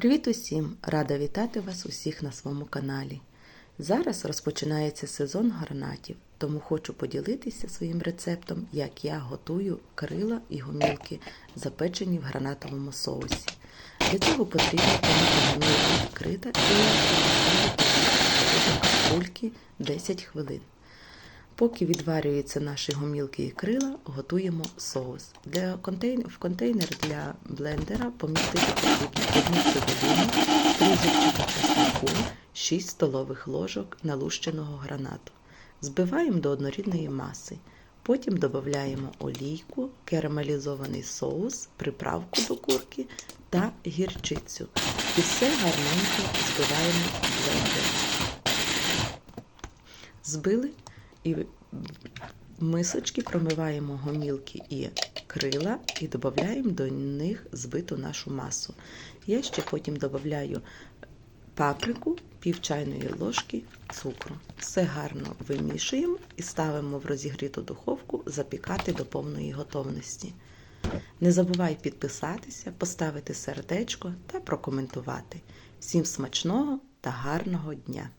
Привіт усім! Рада вітати вас усіх на своєму каналі. Зараз розпочинається сезон гарнатів, тому хочу поділитися своїм рецептом, як я готую крила і гомілки, запечені в гранатовому соусі. Для цього потрібно помити гомілки відкрита і поставити 10 хвилин. Поки відварюються наші гомілки і крила, готуємо соус. Для контейн... В контейнер для блендера помістити одну цибулину, 3 зубчика чеснику, 6 столових ложок налущеного гранату. Збиваємо до однорідної маси. Потім додаємо олійку, карамелізований соус, приправку до курки та гірчицю. І все гарненько збиваємо в блендері. Збили і мисочки промиваємо гомілки і крила і додаємо до них збиту нашу масу. Я ще потім додаю паприку, пів чайної ложки цукру. Все гарно вимішуємо і ставимо в розігріту духовку запікати до повної готовності. Не забувай підписатися, поставити сердечко та прокоментувати. Всім смачного та гарного дня!